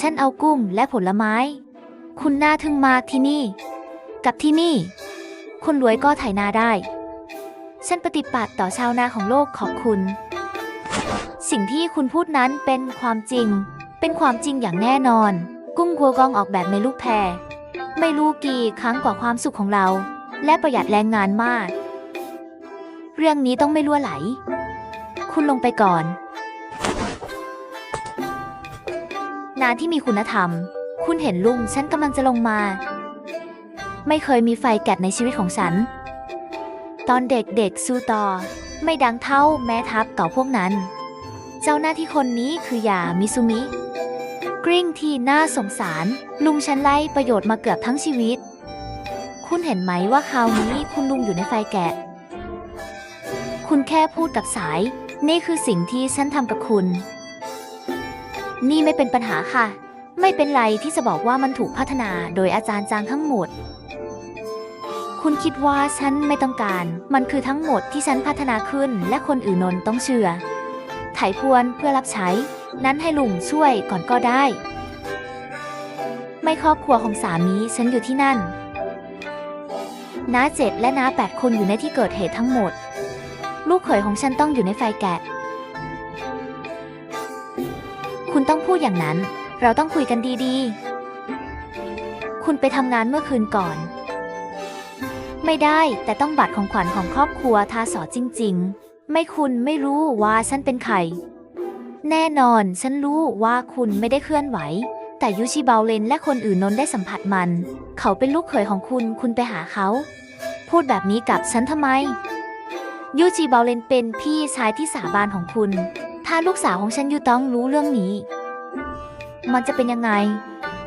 ฉันเอากุ้งและผลไม้ คุณน่าทึ่งมากที่นี่ กับที่นี่ คนรวยก็ไถนาได้ ฉันปฏิปัติต่อชาวนาของโลกขอบคุณ สิ่งที่คุณพูดนั้นเป็นความจริง เป็นความจริงอย่างแน่นอน กุ้งกัวกองออกแบบในลูกแพร ไม่รู้กี่ครั้งกว่าความสุขของเรา และประหยัดแรงงานมาก เรื่องนี้ต้องไม่ล่วไหล คุณลงไปก่อน นาที่มีคุณธรรม คุณเห็นลุงฉันกำลังจะลงมา ไม่เคยมีไฟแกดในชีวิตของฉัน ตอนเด็กๆสู้ต่อ ไม่ดังเท่าแม่ทัพเก่าพวกนั้น เจ้าหน้าที่คนนี้คือยามิซุมิ กริ้งที่น่าสงสาร ลุงฉันไล่ประโยชน์มาเกือบทั้งชีวิต คุณเห็นไหมว่าคราวนี้คุณลุงอยู่ในไฟแกะ คุณแค่พูดกับสาย นี่คือสิ่งที่ฉันทำกับคุณ นี่ไม่เป็นปัญหาค่ะ ไม่เป็นไรที่จะบอกว่ามันถูกพัฒนาโดยอาจารย์จางทั้งหมด คุณคิดว่าฉันไม่ต้องการ มันคือทั้งหมดที่ฉันพัฒนาขึ้นและคนอื่นนนต้องเชื่อ ไถพวนเพื่อรับใช้ นั้นให้ลุงช่วยก่อนก็ได้ ไม่ครอบครัวของสามีฉันอยู่ที่นั่นน้าเจ็ดและน้าแปดคนอยู่ในที่เกิดเหตุทั้งหมด ลูกเขยของฉันต้องอยู่ในไฟแกะ คุณต้องพูดอย่างนั้น เราต้องคุยกันดีๆ คุณไปทำงานเมื่อคืนก่อน ไม่ได้แต่ต้องบัตรของขวัญของครอบครัวทาสอจริง ๆ ไม่คุณไม่รู้ว่าฉันเป็นใคร แน่นอนฉันรู้ว่าคุณไม่ได้เคลื่อนไหว แต่ยูชิเบาเลนและคนอื่นนนได้สัมผัสมัน เขาเป็นลูกเขยของคุณคุณไปหาเขา พูดแบบนี้กับฉันทำไมยูจิเบาเลนเป็นพี่ชายที่สาบานของคุณ ถ้าลูกสาวของฉันยูต้องรู้เรื่องนี้ มันจะเป็นยังไง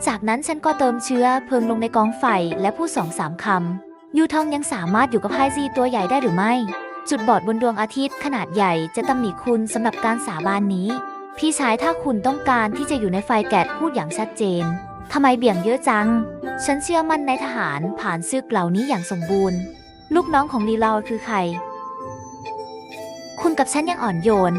จากนั้นฉันก็เติมเชื้อเพลิงลงในกองไฟและพูดสองสามคำยูทองยังสามารถอยู่กับไฮซีตัวใหญ่ได้หรือไม่ จุดบอดบนดวงอาทิตย์ขนาดใหญ่จะตำหนิคุณสำหรับการสาบานนี้ พี่ชายถ้าคุณต้องการที่จะอยู่ในไฟแกดพูดอย่างชัดเจนทำไมเบี่ยงเยอะจัง ฉันเชื่อมั่นในทหารผ่านซึกเหล่านี้อย่างสมบูรณ์ ลูกน้องของลีลาวคือใคร คุณกับฉันยังอ่อนโยน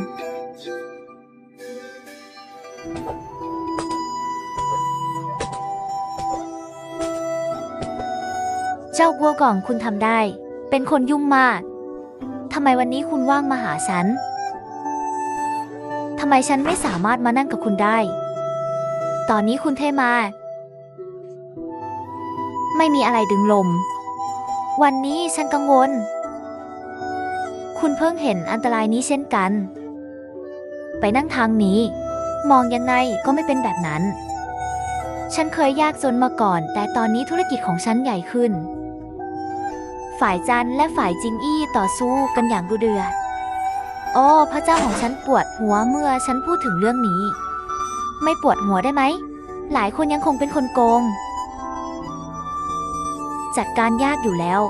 จ้ากัวกล่องคุณทำได้ เป็นคนยุ่งมาก ทำไมวันนี้คุณว่างมาหาฉัน ทำไมฉันไม่สามารถมานั่งกับคุณได้ ตอนนี้คุณเทมา ไม่มีอะไรดึงลม วันนี้ฉันกังวล คุณเพิ่งเห็นอันตรายนี้เช่นกัน ไปนั่งทางนี้ มองยังไงก็ไม่เป็นแบบนั้นฉันเคยยากจนมาก่อน แต่ตอนนี้ธุรกิจของฉันใหญ่ขึ้น ฝ่ายจันและฝ่ายจิงอี้ต่อสู้กันอย่างดุเดือด โอ้พระเจ้าของฉันปวดหัวเมื่อฉันพูดถึงเรื่องนี้ ไม่ปวดหัวได้ไหม หลายคนยังคงเป็นคนโกง จัดการยากอยู่แล้ว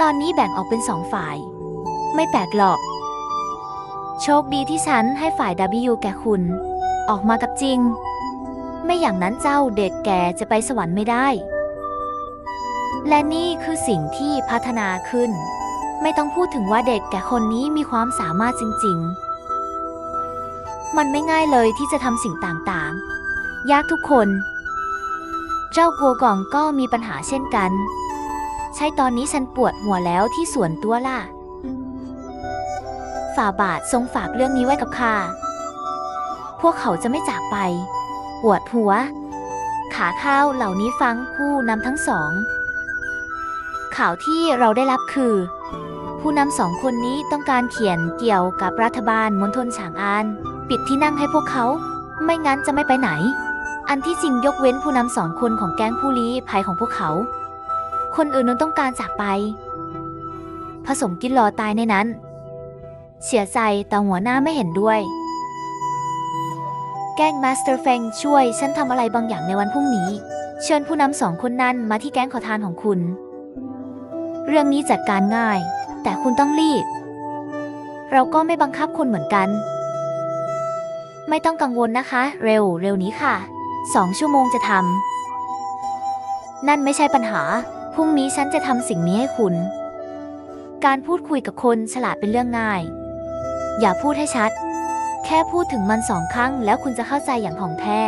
ตอนนี้แบ่งออกเป็นสองฝ่าย ไม่แปลกหรอก โชคดีที่ฉันให้ฝ่าย W แก่คุณ ออกมากับจริง ไม่อย่างนั้นเจ้าเด็กแก่จะไปสวรรค์ไม่ได้ และนี่คือสิ่งที่พัฒนาขึ้น ไม่ต้องพูดถึงว่าเด็กแก่คนนี้มีความสามารถจริง ๆ มันไม่ง่ายเลยที่จะทำสิ่งต่างๆ ยากทุกคน เจ้ากัวกองก็มีปัญหาเช่นกัน ใช่ตอนนี้ฉันปวดหัวแล้วที่ส่วนตัวล่ะ ฝ่าบาททรงฝากเรื่องนี้ไว้กับข้าพวกเขาจะไม่จากไป ปวดหัว ขาข้าวเหล่านี้ฟังผู้นำทั้งสอง ข่าวที่เราได้รับคือ ผู้นำสองคนนี้ต้องการเขียนเกี่ยวกับรัฐบาลมณฑลฉางอาน ปิดที่นั่งให้พวกเขา ไม่งั้นจะไม่ไปไหน อันที่จริงยกเว้นผู้นำสองคนของแก๊งผู้ลี้ภัยของพวกเขา คนอื่นนั้นต้องการจากไป ผสมกินรอตายในนั้น เสียใจแต่หัวหน้าไม่เห็นด้วย แก๊งมาสเตอร์เฟงช่วยฉันทำอะไรบางอย่างในวันพรุ่งนี้ เชิญผู้นำสองคนนั้นมาที่แก๊งขอทานของคุณ เรื่องนี้จัดการง่าย แต่คุณต้องรีบ เราก็ไม่บังคับคุณเหมือนกัน ไม่ต้องกังวลนะคะ เร็วเร็วนี้ค่ะสองชั่วโมงจะทำนั่นไม่ใช่ปัญหา พรุ่งนี้ฉันจะทำสิ่งนี้ให้คุณ การพูดคุยกับคนฉลาดเป็นเรื่องง่าย อย่าพูดให้ชัด แค่พูดถึงมันสองครั้ง แล้วคุณจะเข้าใจอย่างถ่องแท้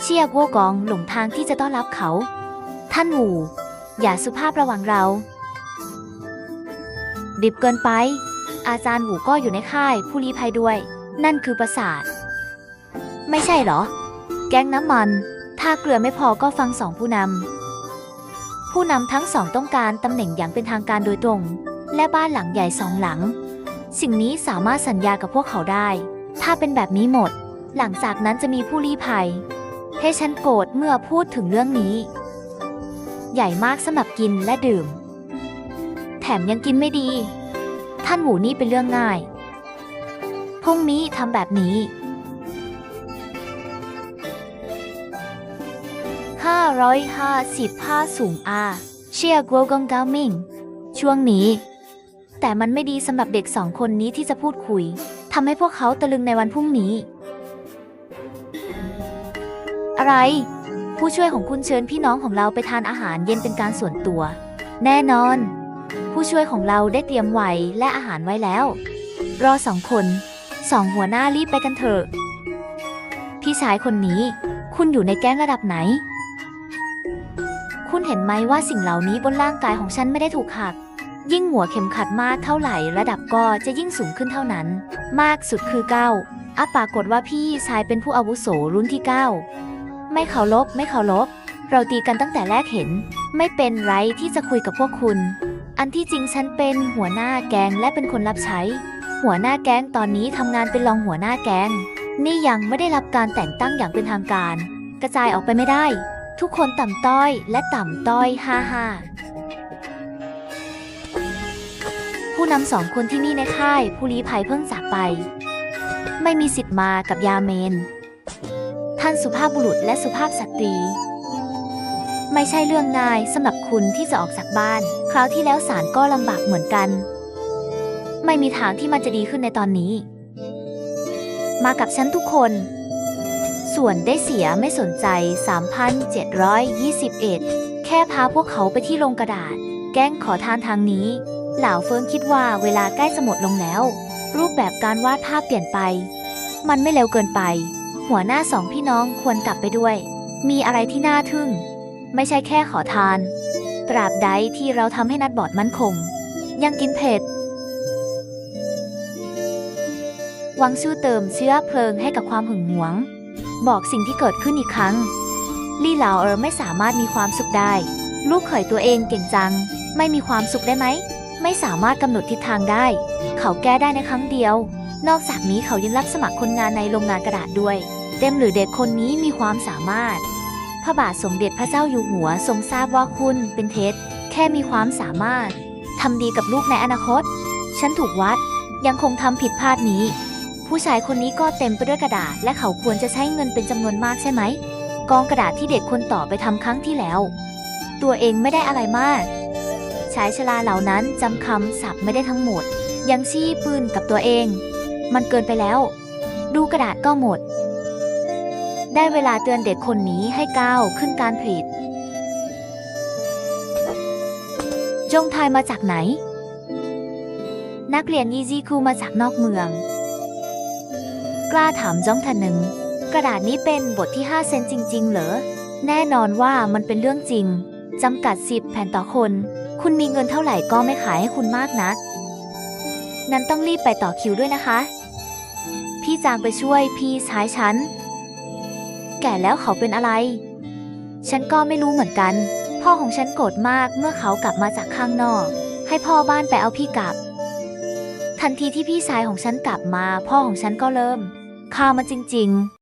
เชียกัวกองหลงทางที่จะต้อนรับเขา ท่านหู อย่าสุภาพระวังเรา ดิบเกินไป อาจารย์หูก็อยู่ในค่ายผู้ลี้ภัยด้วย นั่นคือประสาท ไม่ใช่เหรอ แก๊งน้ำมัน ถ้าเกลือไม่พอก็ฟังสองผู้นำ ผู้นำทั้งสองต้องการตำแหน่งอย่างเป็นทางการโดยตรง และบ้านหลังใหญ่สองหลัง สิ่งนี้สามารถสัญญากับพวกเขาได้ ถ้าเป็นแบบนี้หมด หลังจากนั้นจะมีผู้ลี้ภัยให้ฉันโกรธเมื่อพูดถึงเรื่องนี้ ใหญ่มากสำหรับกินและดื่ม แถมยังกินไม่ดี ท่านหมูนี่เป็นเรื่องง่าย พรุ่งนี้ทำแบบนี้550ผ้าสูงอาเชียร์กัวกงกามิงช่วงนี้ แต่มันไม่ดีสำหรับเด็กสองคนนี้ที่จะพูดคุยทำให้พวกเขาตะลึงในวันพรุ่งนี้ อะไร ผู้ช่วยของคุณเชิญพี่น้องของเราไปทานอาหารเย็นเป็นการส่วนตัว แน่นอน ผู้ช่วยของเราได้เตรียมไว้และอาหารไว้แล้ว รอสองคนสองหัวหน้ารีบไปกันเถอะ พี่ชายคนนี้ คุณอยู่ในแก๊งระดับไหน คุณเห็นไหมว่าสิ่งเหล่านี้บนร่างกายของฉันไม่ได้ถูกหัก ยิ่งหัวเข็มขัดมากเท่าไหร่ระดับก็จะยิ่งสูงขึ้นเท่านั้น มากสุดคือเก้าอะปากฏว่าพี่ชายเป็นผู้อาวุโสรุ่นที่เก้า ไม่เคารพไม่เคารพเราตีกันตั้งแต่แรกเห็น ไม่เป็นไรที่จะคุยกับพวกคุณ อันที่จริงฉันเป็นหัวหน้าแกงและเป็นคนรับใช้ หัวหน้าแกงตอนนี้ทำงานเป็นรองหัวหน้าแกง นี่ยังไม่ได้รับการแต่งตั้งอย่างเป็นทางการ กระจายออกไปไม่ได้ ทุกคนต่ำต้อยและต่ำต้อยฮ่าฮ่าผู้นำสองคนที่นี่ในค่ายผู้ลี้ภัยเพิ่งจากไป ไม่มีสิทธิ์มากับยาเมน ท่านสุภาพบุรุษและสุภาพสตรี ไม่ใช่เรื่องง่ายสำหรับคุณที่จะออกจากบ้าน คราวที่แล้วสารก็ลำบากเหมือนกัน ไม่มีทางที่มันจะดีขึ้นในตอนนี้ มากับฉันทุกคน ส่วนได้เสียไม่สนใจ 3,721 แค่พาพวกเขาไปที่โรงกระดาษ แกล้งขอทานทางนี้ เหล่าเฟิงคิดว่าเวลาใกล้จะหมดลงแล้ว รูปแบบการวาดภาพเปลี่ยนไป มันไม่เร็วเกินไป หัวหน้าสองพี่น้องควรกลับไปด้วย มีอะไรที่น่าทึ่ง ไม่ใช่แค่ขอทาน ตราบใดที่เราทำให้นัดบอดมั่นคง ยังกินเผ็ดวังชู่เติมเชื้อเพลิงให้กับความหึงหวง บอกสิ่งที่เกิดขึ้นอีกครั้ง ลี่เหลาเออไม่สามารถมีความสุขได้ ลูกเขยตัวเองเก่งจัง ไม่มีความสุขได้ไหม ไม่สามารถกำหนดทิศทางได้ เขาแก้ได้ในครั้งเดียว นอกจากนี้เขายังรับสมัครคนงานในโรงงานกระดาษด้วย เต็มหรือเด็กคนนี้มีความสามารถ พระบาทสมเด็จพระเจ้าอยู่หัวทรงทราบว่าคุณเป็นเท็จ แค่มีความสามารถทำดีกับลูกในอนาคต ฉันถูกวัด ยังคงทำผิดพลาดนี้ ผู้ชายคนนี้ก็เต็มไปด้วยกระดาษ และเขาควรจะใช้เงินเป็นจำนวนมากใช่ไหม กองกระดาษที่เด็กคนต่อไปทำครั้งที่แล้ว ตัวเองไม่ได้อะไรมากชายชราเหล่านั้นจำคำศัพท์ไม่ได้ทั้งหมด ยังชี้ปืนกับตัวเอง มันเกินไปแล้ว ดูกระดาษก็หมด ได้เวลาเตือนเด็กคนนี้ให้ก้าวขึ้นการผลิต จงทายมาจากไหน นักเรียนยีจีคูมาจากนอกเมือง กล้าถามจ้องทันหนึ่ง กระดาษนี้เป็นบทที่ 5 เซนจริง ๆ เหรอ แน่นอนว่ามันเป็นเรื่องจริง จำกัด 10 แผ่นต่อคน คุณมีเงินเท่าไหร่ก็ไม่ขายให้คุณมากนักนั้นต้องรีบไปต่อคิวด้วยนะคะ จางไปช่วยพี่ชายฉัน แก่แล้วเขาเป็นอะไร ฉันก็ไม่รู้เหมือนกัน พ่อของฉันโกรธมากเมื่อเขากลับมาจากข้างนอก ให้พ่อบ้านไปเอาพี่กลับ ทันทีที่พี่ชายของฉันกลับมา พ่อของฉันก็เริ่มข่ามันจริง ๆ